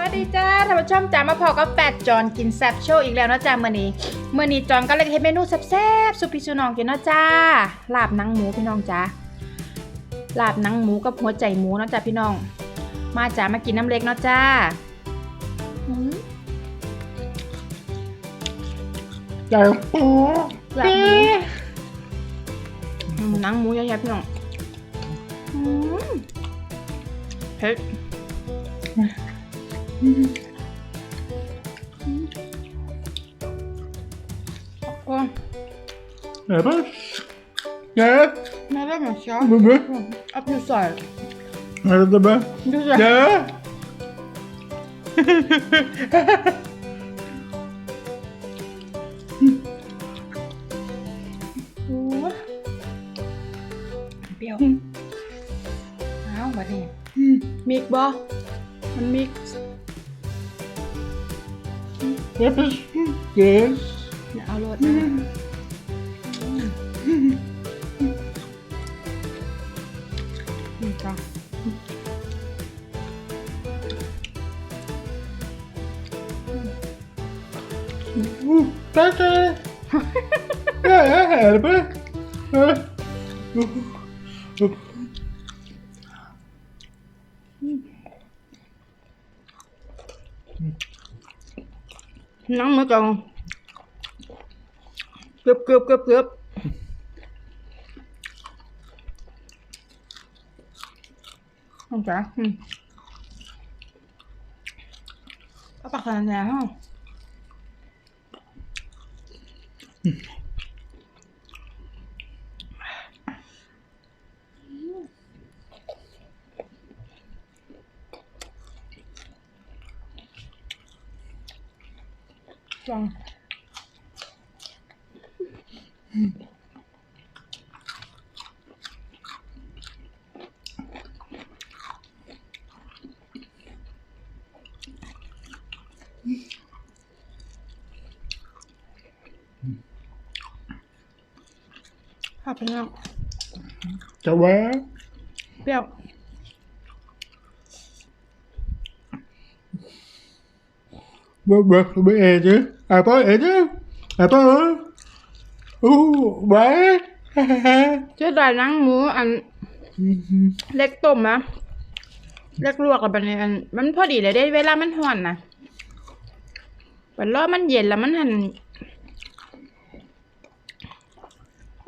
วัสดีจ้าท่านผู้ชมจ้ามาพอกับแปดจอนกินแซ่บโชว์อีกแล้วเนาะจ้ามื้อนี้มื้อนี้จอนก็เลยเฮ็ดเมนูแซ่บๆสุพี่สุน้องกินเนาะจ้าลาบหนังหมูพี่น้องจ้าลาบหนังหมูกับหัวใจหมูเนาะจ้าพี่น้อง มาจ้ามากินน้ำเล็กเนาะจ้าอืมใหญ่ปูลาบหมูอืมหนังหมูใหญ่ๆพี่น้องอืมเผ็ด โอ้ยใหญ่ปะใหญ่ไม่ได้เหมือนเชียวบึ้มบึ้มอัพยูใส่ใหญ่ตัวบ้ายูใส่ใหญ่โอ้ยเปรี้ยวอ้าวบัดนี้มิกบอมันมิก ใหญ่ปะใหญ่เนี่ยเอารดนะนี่จ้ะตาตาใหญ่ใหญ่ปะเออนังมือจังเกือบเกือ บเกือบเกือบน้องจ๋าอืมเอาปากขนาดไหนฮะ จังข้าว เป็นยังจะว่าเปรี้ยวบึ้มบึ้มบึ้มเอ๋ chứ à có ế chứ à có ú bé เจ๊ได้หนังหมูอันเล็กต้มนะเล็กลวกกับมันอันมันพอดีเลยได้เวลามันห่อนนะปันรอมันเย็นแล้วมันหัน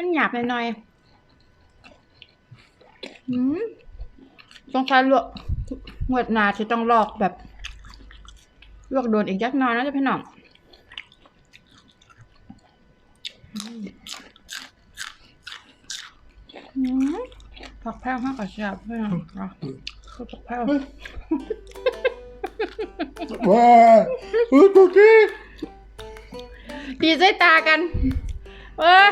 มันหยาบหน่อยๆอืมต้องใช้ลวกหวดหนาจะต้องลอกแบบ ลวกโดนอีกยักหน้อยนะจะพี่น้องอืมผักแพร่ห้ากับเชียบพี่น้องอะคือผักแพร่ wow ui cô kia ดีใจตากันเอ้ย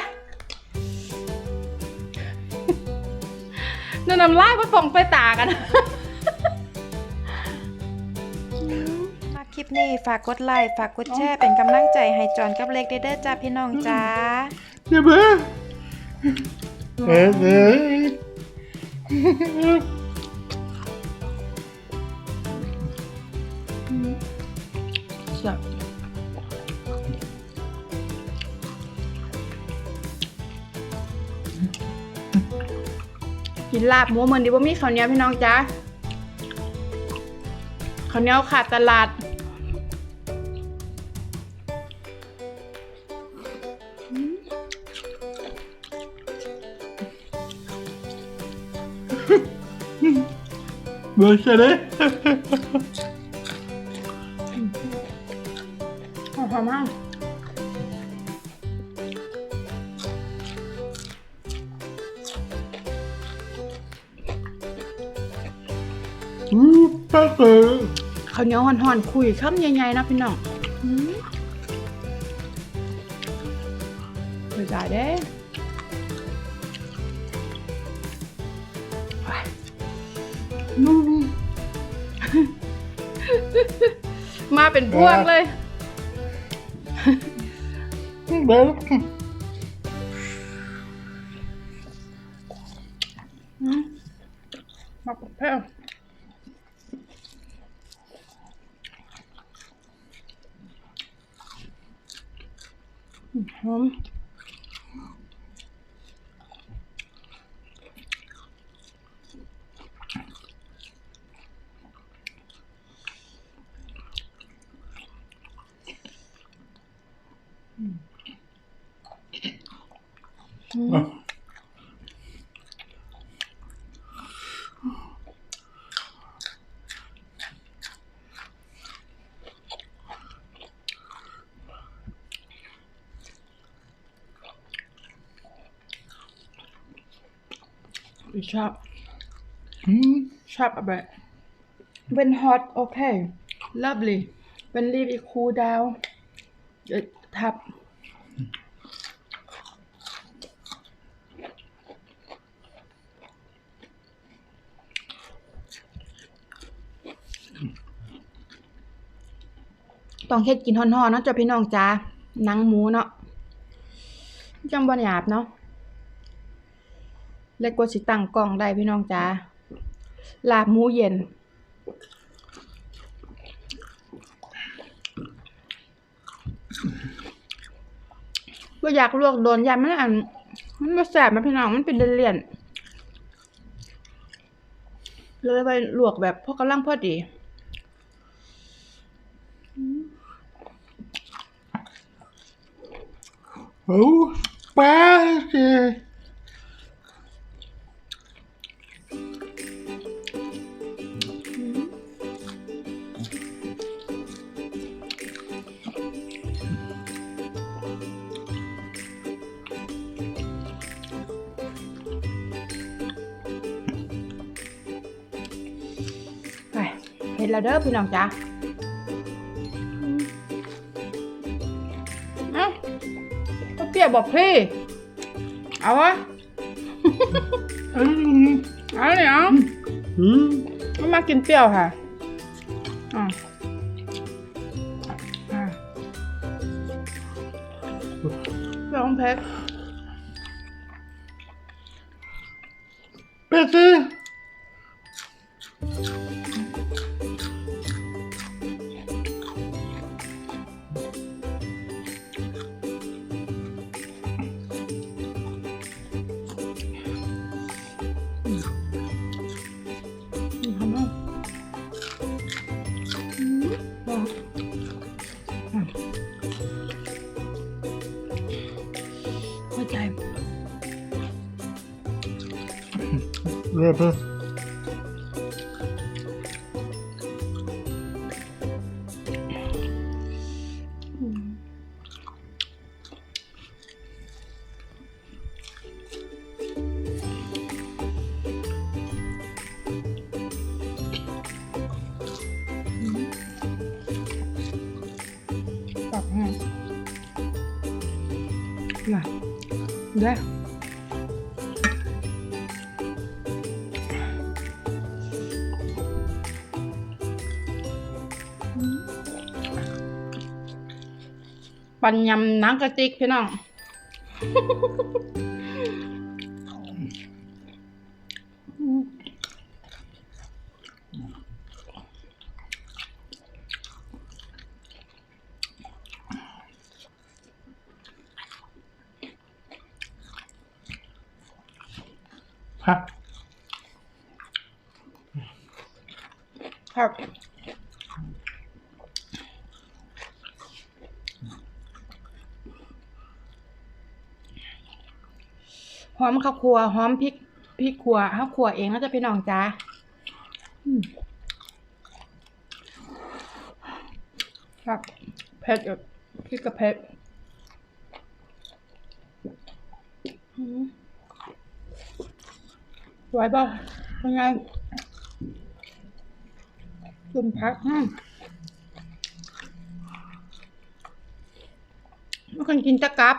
นั่นน้ำลายมันป่องไปตากัน มาคลิปนี้ฝากกดไลค์ฝากกดแชร์เป็นกำลังใจให้จอนกับเล็กเด้อเด้อจ้าพี่น้องจ้า nha bé ế ế เสีย กินลาบหมูเหมือนดิบ่มีข้าวเหนียวพี่น้องจ้าข้าวเหนียวขาดตลาด bữa sao đấy หอมมาก ú bác ơi ข้าวเหนียวห่อนๆคุยคำใหญ่ๆนะพี่น้องอืมไปจ่ายเด้ไปอืมมาเป็นพวงเลย bé อืมมากับแพ้ว หอ ม Sharp. Mm. Sharp a bit. When hot, okay. Lovely. When leave it cool down, it tap. Mm. ต้องเฮ็ดกินฮ้อนๆเนาะจ้ะพี่น้องจ้าหนังหมูเนาะจังบ่หยาบเนาะ เล็กกว่าสิตั้งกล้องได้พี่น้องจ้าลาบหมูเย็น ว่าอยากลวกโดนยามันอัน มันมาแสบมาพี่น้องมันเป็นเลี่ยนเลยไปลวกแบบพอกำลังพอดี Oh, spicy. ไป เห็นแล้วเด้อพี่น้องจ้าเอ้าก็เปรียบบอกพี่ เอาวะ Mm. เอาเนี่ยเอา Mm. ไม่มากินเปรี้ยวค่ะอ่าอ่าเปรี้ยวของเพชร Betty. อืม Rubber. ตั ปันยำหนังกระติกพี่น้อง Ha. ครับ หอมข้าวคั่วหอมพริกพริกขัวข้าวคั่วเองแล้วจะพี่น้องจ้าครับเผ็ดพริกกับเผ็ดอืมไหวเปล่าเป็นไงจุ่มพักอืมไม่คนกินตะกับ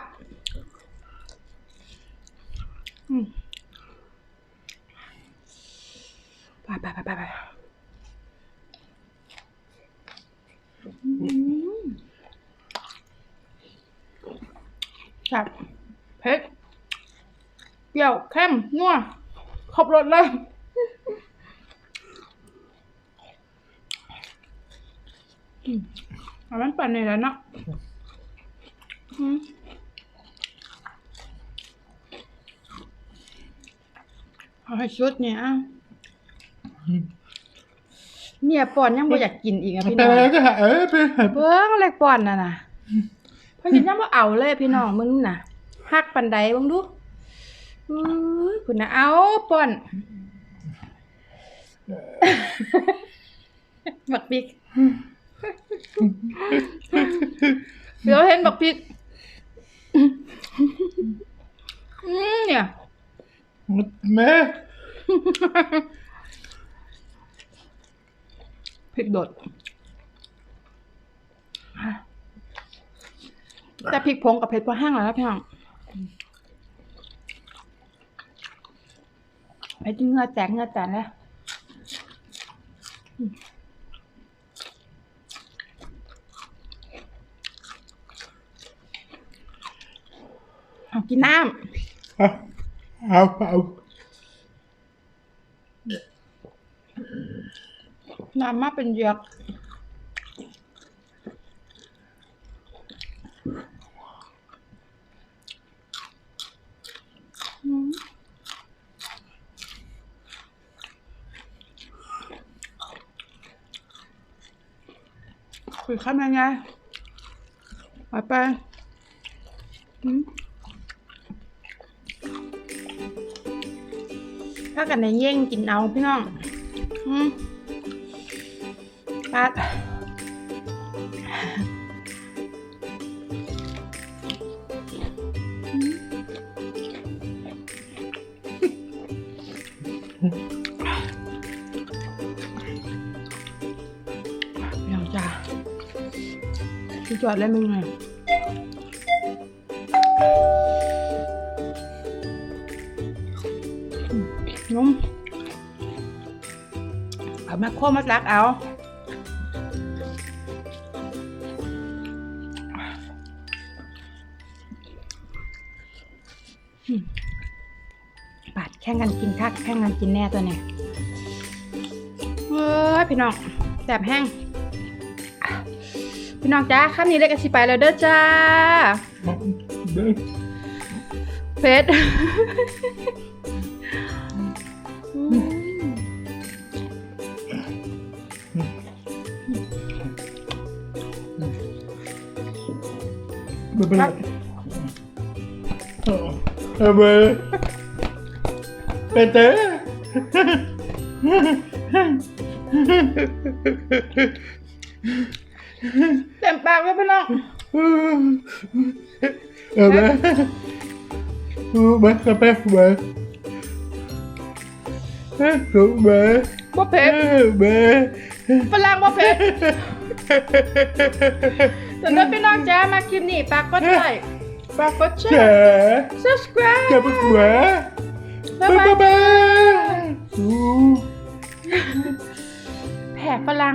ครับเผ็ดเปรี้ยวเข้มนัวครบรสเลยเอามันปันนี่แล้วเนาะเอาให้ชุดเนี่ยอะเนี่ยปอนยังไม่อยากกินอีกอะพี่น้องเบิ้งอะไรปอนน่ะนะ พราะกินยังบ่เอาเลยพี่น้องมึงน่ะฮักปันใดเบิ่งดูอุ้ยคุณน่ะเอาปอนบักพริกเดี๋ยวเห็นบักพริกอืมเนี่ยแม่พริกโดด แต่พริกผงกับเผ็ดพอแห้งแล้วนะพี่น้องไปที่เหงือแตกเหงือแตกเลยอืมเอากินน้เอาเอาเอาำน้ำมาเป็นเหยือกอืม คุยข้ามยังไงไปไปอืมถ้ากันในเย่งกินเอาพี่น้อง อืมปัดเดี๋ จอดแล้วมึงไงนุ่มเอาแม่โคมาซักเอาปาดแข่งกันกินคักแข่งกันกินแน่ตัวเนี่ยเฮ้ยพี่น้องแสบแห้ง พี่น้องจ้าข้ามนี้เล็กกันสิไปแล้วเด้อจ้าเพชรไม่เป็นไรเอาเอาไปไปเต้ เต็มปากเลยพี่น้องเอาไปเอาไปกาแฟไปเอาไปบ่เผ็ดเอาไปฝรั่งบ่เผ็ดสำหรับพี่น้องจ้ามาคลิปนี้ฝากกดไลค์ฝากกดแชแฉร์ subscribe กับหัวบ๊ายบ๊ายบายบายอู้แผ่ฝรั่ง